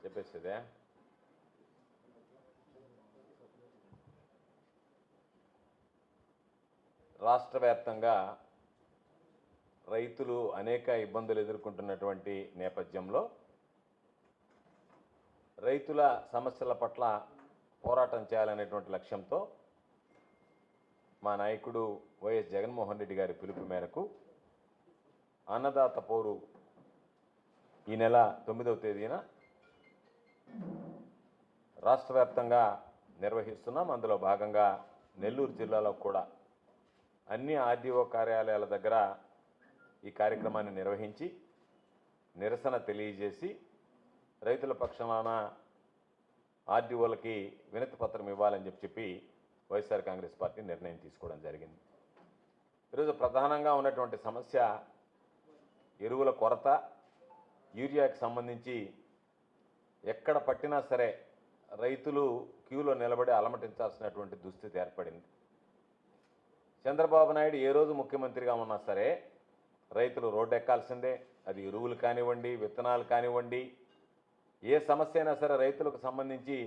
చెప్పేసేదే రాష్ట్ర వ్యాప్తంగా రైతులు అనేక ఇబ్బందులు ఎదుర్కొంటున్నటువంటి నేపథ్యంలో రైతుల సమస్యల పట్ల పోరాటం చేయాలనేటువంటి లక్ష్యంతో మా నాయకుడు వైఎస్ జగన్మోహన్ రెడ్డి గారి పిలుపు మేరకు అన్నదాత పోరు ఈ నెల తొమ్మిదవ తేదీన రాష్ట్ర వ్యాప్తంగా నిర్వహిస్తున్నాం. అందులో భాగంగా నెల్లూరు జిల్లాలో కూడా అన్ని ఆర్డీఓ కార్యాలయాల దగ్గర ఈ కార్యక్రమాన్ని నిర్వహించి నిరసన తెలియజేసి రైతుల పక్షమాన ఆర్డీఓలకి వినతి పత్రం ఇవ్వాలని చెప్పి చెప్పి వైఎస్ఆర్ కాంగ్రెస్ పార్టీ నిర్ణయం తీసుకోవడం జరిగింది. ఈరోజు ప్రధానంగా ఉన్నటువంటి సమస్య ఎరువుల కొరత యూరియాకి సంబంధించి ఎక్కడ పట్టినా సరే రైతులు క్యూలో నిలబడి అలమటించాల్సినటువంటి దుస్థితి ఏర్పడింది. చంద్రబాబు నాయుడు ఏ రోజు ముఖ్యమంత్రిగా ఉన్నా సరే రైతులు రోడ్డు ఎక్కాల్సిందే అది ఎరువులు కానివ్వండి విత్తనాలు కానివ్వండి ఏ సమస్య అయినా సరే రైతులకు సంబంధించి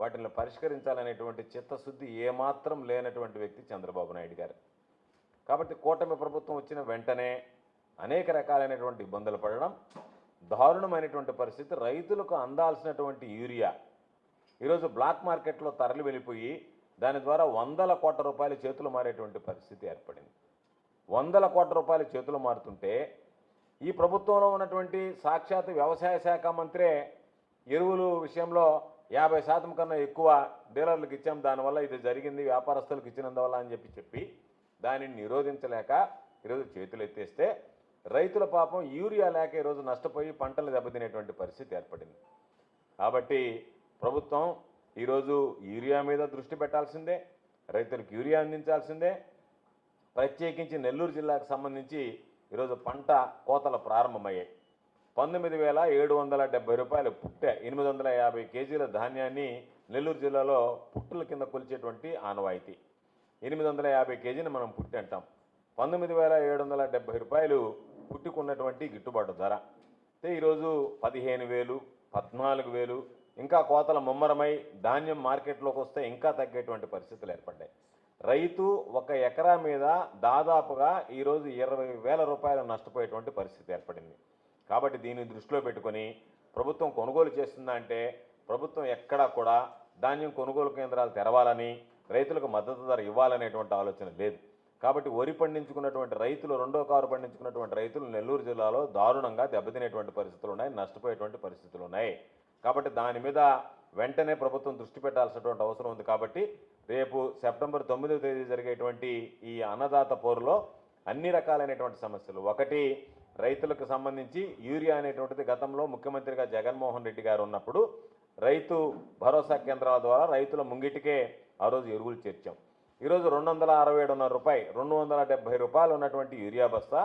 వాటిని పరిష్కరించాలనేటువంటి చిత్తశుద్ధి ఏమాత్రం లేనటువంటి వ్యక్తి చంద్రబాబు నాయుడు గారు. కాబట్టి కూటమి ప్రభుత్వం వచ్చిన వెంటనే అనేక రకాలైనటువంటి ఇబ్బందులు పడడం దారుణమైనటువంటి పరిస్థితి. రైతులకు అందాల్సినటువంటి యూరియా ఈరోజు బ్లాక్ మార్కెట్లో తరలి వెళ్ళిపోయి దాని ద్వారా వందల కోట్ల రూపాయల చేతులు మారేటువంటి పరిస్థితి ఏర్పడింది. వందల కోట్ల రూపాయల చేతులు మారుతుంటే ఈ ప్రభుత్వంలో ఉన్నటువంటి సాక్షాత్ వ్యవసాయ శాఖ మంత్రే ఎరువులు విషయంలో యాభై శాతం కన్నా ఎక్కువ డీలర్లకు ఇచ్చాం. దానివల్ల ఇది జరిగింది వ్యాపారస్తులకు ఇచ్చినందువల్ల అని చెప్పి చెప్పి దానిని నిరోధించలేక ఈరోజు చేతులు ఎత్తేస్తే రైతుల పాపం యూరియా లేక ఈరోజు నష్టపోయి పంటలు దెబ్బతినేటువంటి పరిస్థితి ఏర్పడింది. కాబట్టి ప్రభుత్వం ఈరోజు యూరియా మీద దృష్టి పెట్టాల్సిందే రైతులకు యూరియా అందించాల్సిందే. ప్రత్యేకించి నెల్లూరు జిల్లాకు సంబంధించి ఈరోజు పంట కోతలు ప్రారంభమయ్యాయి. పంతొమ్మిది వేల ఏడు వందల డెబ్బై రూపాయలు పుట్టె ఎనిమిది వందల యాభై కేజీల ధాన్యాన్ని నెల్లూరు జిల్లాలో పుట్టుల కింద కొలిచేటువంటి ఆనవాయితీ. ఎనిమిది వందల యాభై కేజీని మనం పుట్టి అంటాం. పంతొమ్మిది వేల ఏడు వందల డెబ్బై రూపాయలు పుట్టుకున్నటువంటి గిట్టుబాటు ధర. అయితే ఈరోజు పదిహేను వేలు పద్నాలుగు వేలు ఇంకా కోతల ముమ్మరమై ధాన్యం మార్కెట్లోకి వస్తే ఇంకా తగ్గేటువంటి పరిస్థితులు ఏర్పడ్డాయి. రైతు ఒక ఎకరా మీద దాదాపుగా ఈరోజు ఇరవై వేల రూపాయలు నష్టపోయేటువంటి పరిస్థితి ఏర్పడింది. కాబట్టి దీన్ని దృష్టిలో పెట్టుకొని ప్రభుత్వం కొనుగోలు చేస్తుందంటే ప్రభుత్వం ఎక్కడా కూడా ధాన్యం కొనుగోలు కేంద్రాలు తెరవాలని రైతులకు మద్దతు ధర ఇవ్వాలనేటువంటి ఆలోచన లేదు. కాబట్టి వరి పండించుకున్నటువంటి రైతులు రెండో కారు పండించుకున్నటువంటి రైతులు నెల్లూరు జిల్లాలో దారుణంగా దెబ్బతినేటువంటి పరిస్థితులు ఉన్నాయి నష్టపోయేటువంటి పరిస్థితులు ఉన్నాయి. కాబట్టి దాని మీద వెంటనే ప్రభుత్వం దృష్టి పెట్టాల్సినటువంటి అవసరం ఉంది కాబట్టి రేపు సెప్టెంబర్ తొమ్మిదవ తేదీ జరిగేటువంటి ఈ అన్నదాత పోరులో అన్ని రకాలైనటువంటి సమస్యలు. ఒకటి రైతులకు సంబంధించి యూరియా అనేటువంటిది గతంలో ముఖ్యమంత్రిగా జగన్మోహన్ రెడ్డి గారు ఉన్నప్పుడు రైతు భరోసా కేంద్రాల ద్వారా రైతుల ముంగిటికే ఆ రోజు ఎరువులు చేర్చాం. ఈరోజు రెండు వందల అరవై ఏడున్నర రూపాయి రెండు వందల డెబ్బై రూపాయలు ఉన్నటువంటి యూరియా బస్తా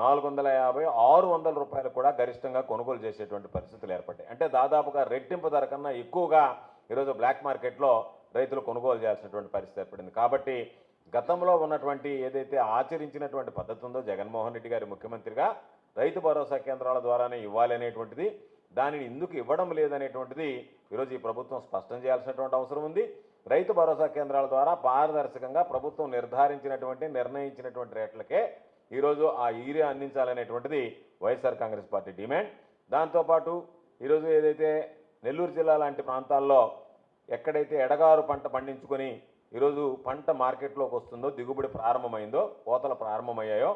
నాలుగు వందల యాభై ఆరు వందల రూపాయలు కూడా గరిష్టంగా కొనుగోలు చేసేటువంటి పరిస్థితులు ఏర్పడ్డాయి. అంటే దాదాపుగా రెట్టింపు ధర కన్నా ఎక్కువగా ఈరోజు బ్లాక్ మార్కెట్లో రైతులు కొనుగోలు చేయాల్సినటువంటి పరిస్థితి ఏర్పడింది. కాబట్టి గతంలో ఉన్నటువంటి ఏదైతే ఆచరించినటువంటి పద్ధతి ఉందో జగన్మోహన్ రెడ్డి గారి ముఖ్యమంత్రిగా రైతు భరోసా కేంద్రాల ద్వారానే ఇవ్వాలి అనేటువంటిది దానిని ఎందుకు ఇవ్వడం లేదనేటువంటిది ఈరోజు ఈ ప్రభుత్వం స్పష్టం చేయాల్సినటువంటి అవసరం ఉంది. రైతు భరోసా కేంద్రాల ద్వారా పారదర్శకంగా ప్రభుత్వం నిర్ధారించినటువంటి నిర్ణయించినటువంటి రేట్లకే ఈరోజు ఆ యూరియా అందించాలనేటువంటిది వైఎస్ఆర్ కాంగ్రెస్ పార్టీ డిమాండ్. దాంతోపాటు ఈరోజు ఏదైతే నెల్లూరు జిల్లా లాంటి ప్రాంతాల్లో ఎక్కడైతే ఎడగారు పంట పండించుకొని ఈరోజు పంట మార్కెట్లోకి వస్తుందో దిగుబడి ప్రారంభమైందో కోతలు ప్రారంభమయ్యాయో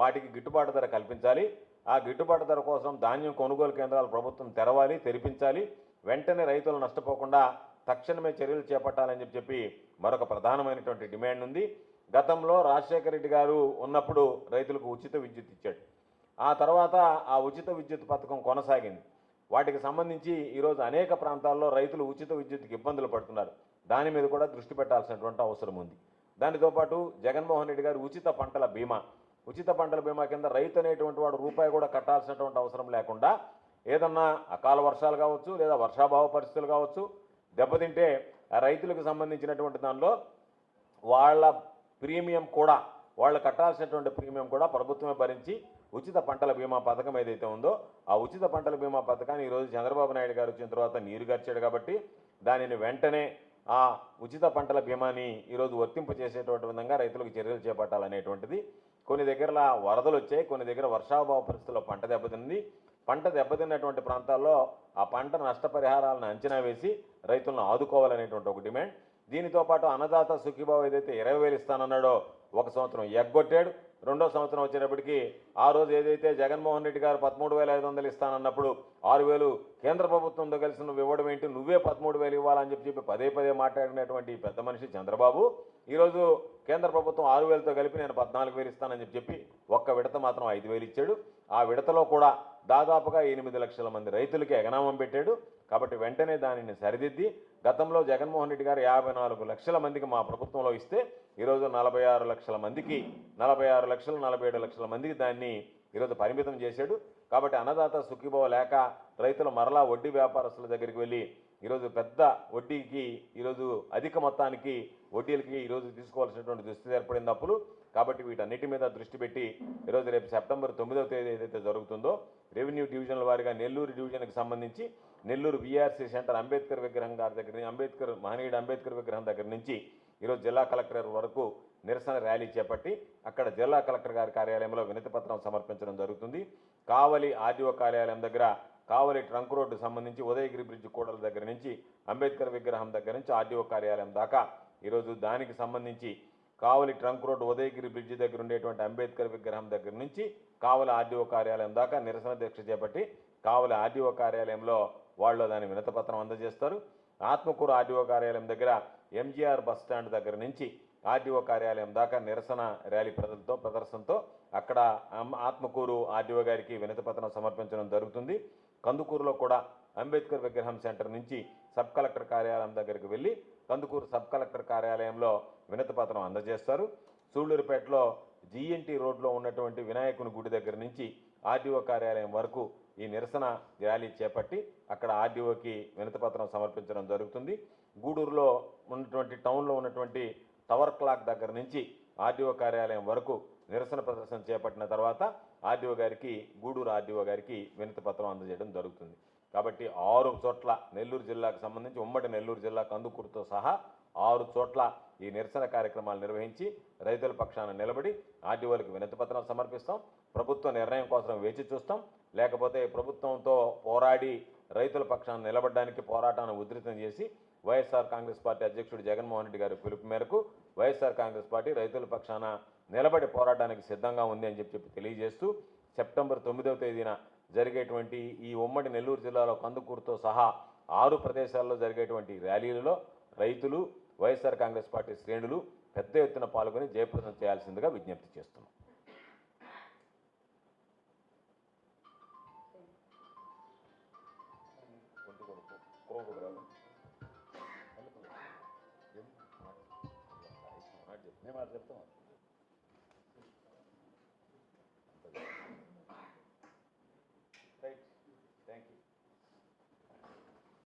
వాటికి గిట్టుబాటు ధర కల్పించాలి. ఆ గిట్టుబాటు ధర కోసం ధాన్యం కొనుగోలు కేంద్రాలు ప్రభుత్వం తెరవాలి తెరిపించాలి. వెంటనే రైతులు నష్టపోకుండా తక్షణమే చర్యలు చేపట్టాలని చెప్పి చెప్పి మరొక ప్రధానమైనటువంటి డిమాండ్ ఉంది. గతంలో రాజశేఖర రెడ్డి గారు ఉన్నప్పుడు రైతులకు ఉచిత విద్యుత్ ఇచ్చాడు. ఆ తర్వాత ఆ ఉచిత విద్యుత్ పథకం కొనసాగింది. వాటికి సంబంధించి ఈరోజు అనేక ప్రాంతాల్లో రైతులు ఉచిత విద్యుత్కి ఇబ్బందులు పడుతున్నారు. దాని మీద కూడా దృష్టి పెట్టాల్సినటువంటి అవసరం ఉంది. దానితో పాటు జగన్మోహన్ రెడ్డి గారు ఉచిత పంటల బీమా. ఉచిత పంటల బీమా కింద రైతు అనేటువంటి వాడు రూపాయి కూడా కట్టాల్సినటువంటి అవసరం లేకుండా ఏదన్నా అకాల వర్షాలు కావచ్చు లేదా వర్షాభావ పరిస్థితులు కావచ్చు దెబ్బతింటే ఆ రైతులకు సంబంధించినటువంటి దానిలో వాళ్ళ ప్రీమియం కూడా వాళ్ళు కట్టాల్సినటువంటి ప్రీమియం కూడా ప్రభుత్వమే భరించి ఉచిత పంటల బీమా పథకం ఏదైతే ఉందో ఆ ఉచిత పంటల బీమా పథకాన్ని ఈరోజు చంద్రబాబు నాయుడు గారు వచ్చిన తర్వాత నీరు గర్చాడు కాబట్టి దానిని వెంటనే ఆ ఉచిత పంటల బీమాని ఈరోజు వర్తింపు చేసేటువంటి విధంగా రైతులకు చర్యలు చేపట్టాలనేటువంటిది. కొన్ని దగ్గర వరదలు వచ్చాయి కొన్ని దగ్గర వర్షాభావ పరిస్థితుల్లో పంట దెబ్బతింది. పంట దెబ్బతిన్నటువంటి ప్రాంతాల్లో ఆ పంట నష్టపరిహారాలను అంచనా వేసి రైతులను ఆదుకోవాలనేటువంటి ఒక డిమాండ్. దీనితో పాటు అన్నదాత సుఖీబాబు ఏదైతే ఇరవై వేలు ఇస్తానన్నాడో ఒక సంవత్సరం ఎగ్గొట్టాడు. రెండో సంవత్సరం వచ్చేటప్పటికి ఆ రోజు ఏదైతే జగన్మోహన్ రెడ్డి గారు పదమూడు వేల ఐదు వందలు ఇస్తానన్నప్పుడు ఆరు వేలు కేంద్ర ప్రభుత్వంతో కలిసి నువ్వు ఇవ్వడం ఏంటి? నువ్వే పదమూడు వేలు ఇవ్వాలని చెప్పి చెప్పి పదే పదే మాట్లాడినటువంటి పెద్ద మనిషి చంద్రబాబు. ఈరోజు కేంద్ర ప్రభుత్వం ఆరు వేలతో కలిపి నేను పద్నాలుగు వేలు ఇస్తానని చెప్పి చెప్పి ఒక్క విడత మాత్రం ఐదు వేలు ఇచ్చాడు. ఆ విడతలో కూడా దాదాపుగా ఎనిమిది లక్షల మంది రైతులకి ఎగనామం పెట్టాడు. కాబట్టి వెంటనే దానిని సరిదిద్ది గతంలో జగన్మోహన్ రెడ్డి గారు యాభై నాలుగు లక్షల మందికి మా ప్రభుత్వంలో ఇస్తే ఈరోజు నలభై ఆరు లక్షల మందికి నలభై ఆరు లక్షలు నలభై ఏడు లక్షల మందికి దాన్ని ఈరోజు పరిమితం చేశాడు. కాబట్టి అన్నదాత సుఖీభవ లేక రైతులు మరలా వడ్డీ వ్యాపారస్తుల దగ్గరికి వెళ్ళి ఈరోజు పెద్ద వడ్డీకి ఈరోజు అధిక మొత్తానికి వడ్డీలకి ఈరోజు తీసుకోవాల్సినటువంటి దుస్థితి ఏర్పడింది అప్పులు. కాబట్టి వీటన్నిటి మీద దృష్టి పెట్టి ఈరోజు రేపు సెప్టెంబర్ తొమ్మిదవ తేదీ ఏదైతే జరుగుతుందో రెవెన్యూ డివిజన్ల వారిగా నెల్లూరు డివిజన్కి సంబంధించి నెల్లూరు బీఆర్సీ సెంటర్ అంబేద్కర్ విగ్రహం గారి దగ్గర నుంచి అంబేద్కర్ మహనీయుడు అంబేద్కర్ విగ్రహం దగ్గర నుంచి ఈరోజు జిల్లా కలెక్టర్ వరకు నిరసన ర్యాలీ చేపట్టి అక్కడ జిల్లా కలెక్టర్ గారి కార్యాలయంలో వినతి పత్రం సమర్పించడం జరుగుతుంది. కావలి ఆర్డీఓ కార్యాలయం దగ్గర కావలి ట్రంక్ రోడ్డు సంబంధించి ఉదయగిరి బ్రిడ్జ్ కూడల దగ్గర నుంచి అంబేద్కర్ విగ్రహం దగ్గర నుంచి ఆర్డీఓ కార్యాలయం దాకా ఈరోజు దానికి సంబంధించి Kavali trunk road Udayagiri bridge దగ్గర ఉండేటువంటి అంబేద్కర్ విగ్రహం దగ్గర నుంచి కావలి ఆర్డీఓ కార్యాలయం దాకా నిరసన దీక్ష చేపట్టి కావలి ఆర్డీఓ కార్యాలయంలో వాళ్ళు దాని వినతపత్రం అందజేస్తారు. ఆత్మకూరు ఆర్డీఓ కార్యాలయం దగ్గర ఎంజీఆర్ బస్ స్టాండ్ దగ్గర నుంచి ఆర్డీఓ కార్యాలయం దాకా నిరసన ర్యాలీ ప్రజలతో ప్రదర్శనతో అక్కడ ఆత్మకూరు ఆర్డీఓ గారికి వినతిపత్రం సమర్పించడం జరుగుతుంది. కందుకూరులో కూడా అంబేద్కర్ విగ్రహం సెంటర్ నుంచి సబ్ కలెక్టర్ కార్యాలయం దగ్గరికి వెళ్ళి కందుకూరు సబ్ కలెక్టర్ కార్యాలయంలో వినతిపత్రం అందజేస్తారు. సూళ్ళూరుపేటలో జీఎన్టీ రోడ్లో ఉన్నటువంటి వినాయకుని గుడి దగ్గర నుంచి ఆర్డీఓ కార్యాలయం వరకు ఈ నిరసన ర్యాలీ చేపట్టి అక్కడ ఆర్డీఓకి వినతిపత్రం సమర్పించడం జరుగుతుంది. గూడూరులో ఉన్నటువంటి టౌన్లో ఉన్నటువంటి టవర్ క్లాక్ దగ్గర నుంచి ఆర్డీఓ కార్యాలయం వరకు నిరసన ప్రదర్శన చేపట్టిన తర్వాత ఆర్డీఓ గారికి గూడూరు ఆర్డీఓ గారికి వినతి పత్రం అందజేయడం జరుగుతుంది. కాబట్టి ఆరు చోట్ల నెల్లూరు జిల్లాకు సంబంధించి ఉమ్మడి నెల్లూరు జిల్లా కందుకూరుతో సహా ఆరు చోట్ల ఈ నిరసన కార్యక్రమాలు నిర్వహించి రైతుల పక్షాన నిలబడి ఆర్డీఓలకు వినతి పత్రం సమర్పిస్తాం. ప్రభుత్వ నిర్ణయం కోసం వేచి చూస్తాం. లేకపోతే ప్రభుత్వంతో పోరాడి రైతుల పక్షాన నిలబడడానికి పోరాటాన్ని ఉధృతం చేసి వైఎస్ఆర్ కాంగ్రెస్ పార్టీ అధ్యక్షుడు జగన్మోహన్ రెడ్డి గారి పిలుపు మేరకు వైఎస్ఆర్ కాంగ్రెస్ పార్టీ రైతుల పక్షాన నిలబడి పోరాటానికి సిద్ధంగా ఉంది అని చెప్పి చెప్పి తెలియజేస్తూ సెప్టెంబర్ తొమ్మిదవ తేదీన జరిగేటువంటి ఈ ఉమ్మడి నెల్లూరు జిల్లాలో కందుకూరుతో సహా ఆరు ప్రదేశాల్లో జరిగేటువంటి ర్యాలీలలో రైతులు వైఎస్ఆర్ కాంగ్రెస్ పార్టీ శ్రేణులు పెద్ద ఎత్తున పాల్గొని జయప్రదం చేయాల్సిందిగా విజ్ఞప్తి చేస్తున్నాం. మేము అది చెప్తాం